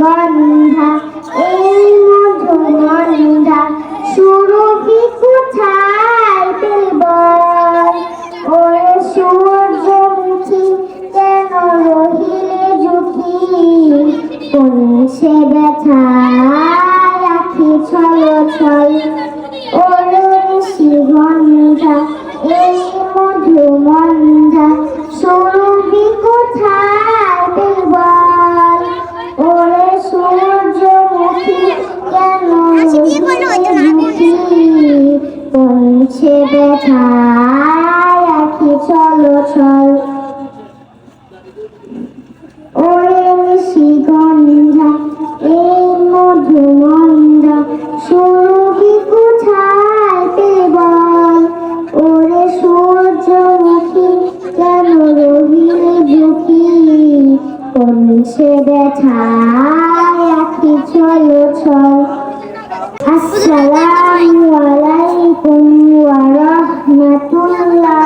গন্ধা, এই মধুমন্ধা সুরভি কোথায় পেল ওরে সূর্যমুখী, কেন রহিলে ঝুঁকি? সে ব্যথা রাখি ছল ছল ওরে পৌঁছে ব্যথায় আখি চলো, চল। ওরে নিশিগন্ধা এই মধুমন্ধা সুরভি কোথায় পেলে বল? ওরে সূর্যমুখী কেন রহিলে ঝুঁকি পৌঁছে ব্যথায়? আখি চলো, চল। আসসালাম Hola.